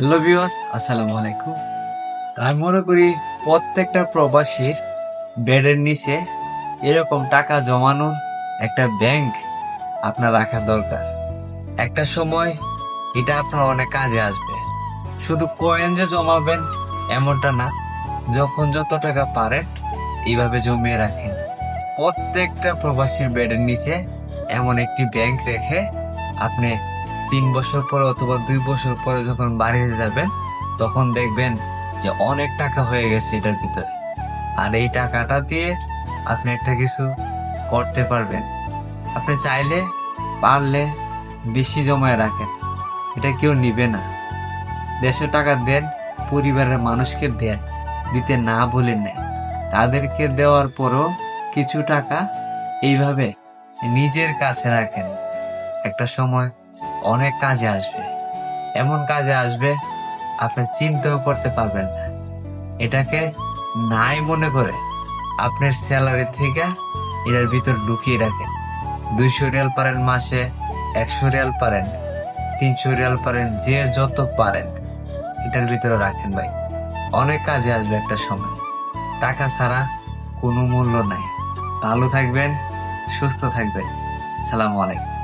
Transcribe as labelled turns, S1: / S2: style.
S1: Hello বিওস আসসালামু আলাইকুম। আমি মনে করি প্রত্যেকটা প্রবাসীর বেডের নিচে এরকম টাকা জমানোর একটা ব্যাংক আপনার রাখা দরকার। একটা সময় এটা আপনার অনেক কাজে আসবে। শুধু কয়েন যে জমাবেন এমনটা না, যখন যত টাকা পারেন এইভাবে জমিয়ে রাখেন। প্রত্যেকটা প্রবাসীর বেডের নিচে এমন একটি ব্যাংক রেখে আপনি তিন বছর পরে অথবা দুই বছর পরে যখন বাড়িতে যাবেন, তখন দেখবেন যে অনেক টাকা হয়ে গেছে এটার ভিতরে। আর এই টাকাটা দিয়ে আপনি একটা কিছু করতে পারবেন। আপনি চাইলে পারলে বেশি জমায় রাখেন। এটা কেউ নিবে না। দেশে টাকা দেন, পরিবারের মানুষকে দেন, দিতে না বলে নেয় তাদেরকে দেওয়ার পরও কিছু টাকা এইভাবে নিজের কাছে রাখেন। একটা সময় অনেক কাজে আসবে। এমন কাজে আসবে, আপনি চিন্তাও করতে পারবেন না। এটাকে নাই মনে করে আপনার স্যালারি থেকে এটার ভিতর ঢুকিয়ে রাখেন। দুইশো রিয়াল পারেন মাসে, একশো রিয়াল পারেন, তিনশো রিয়াল পারেন, যে যত পারেন, এটার ভিতরে রাখেন ভাই। অনেক কাজে আসবে একটা সময়। টাকা ছাড়া কোনো মূল্য নাই। ভালো থাকবেন, সুস্থ থাকবেন। সালামু আলাইকুম।